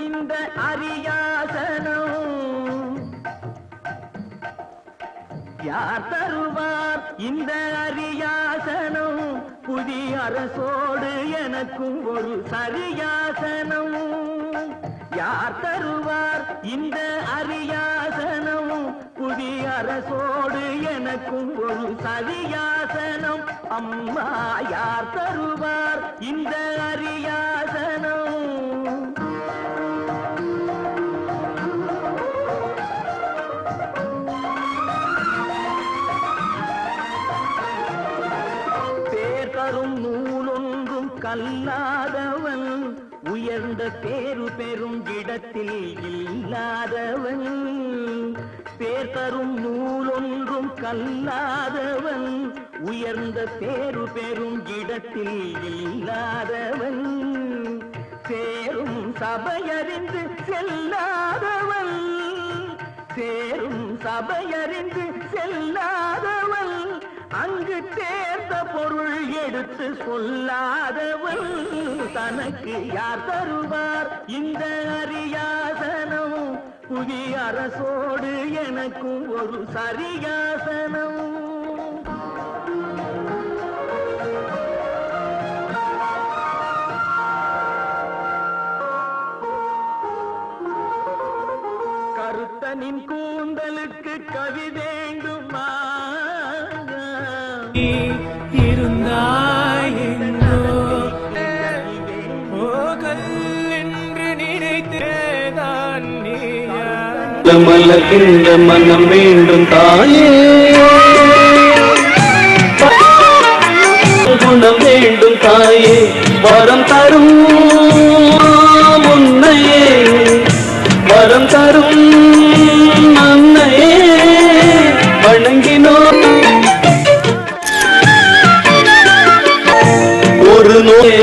இந்த அரியாசனம். யார் தருவார் இந்த அரியாசனம்? புதிய அரசோடு எனக்கும் ஒரு சரியாசனம். யார் தருவார் இந்த அரியாசனம்? புதிய அரசோடு எனக்கும் ஒரு சரியாசனம். அம்மா யார் தருவார் இந்த பேர் நூலொன்றும் கல்லாதவன். உயர்ந்த பேரு பெறும் இடத்தில் இல்லாதவன். பேர் தரும் நூலொன்றும் கல்லாதவன். உயர்ந்த பேரு பெறும் இடத்தில் இல்லாதவன். சேரும் சபையறிந்து செல்லாதவன். சேரும் சபையறிந்து செல்லா அங்கு தேர்ந்த பொருள் எடுத்து சொல்லாதவன் தனக்கு யார் தருவார்? இந்த அரியாசனம் புதிய அரசோடு எனக்கும் ஒரு சரியாசனம். கருத்தனின் கூந்தலுக்கு கவி வேண்டுமா? இருந்தாய் எங்கோ போகல் என்று நினைத்தேதான் நீயா மலர்கின்ற மனம் வேண்டும் தாயே குணம் வேண்டும் தாயே வரம் தரும் ஒரு நோயை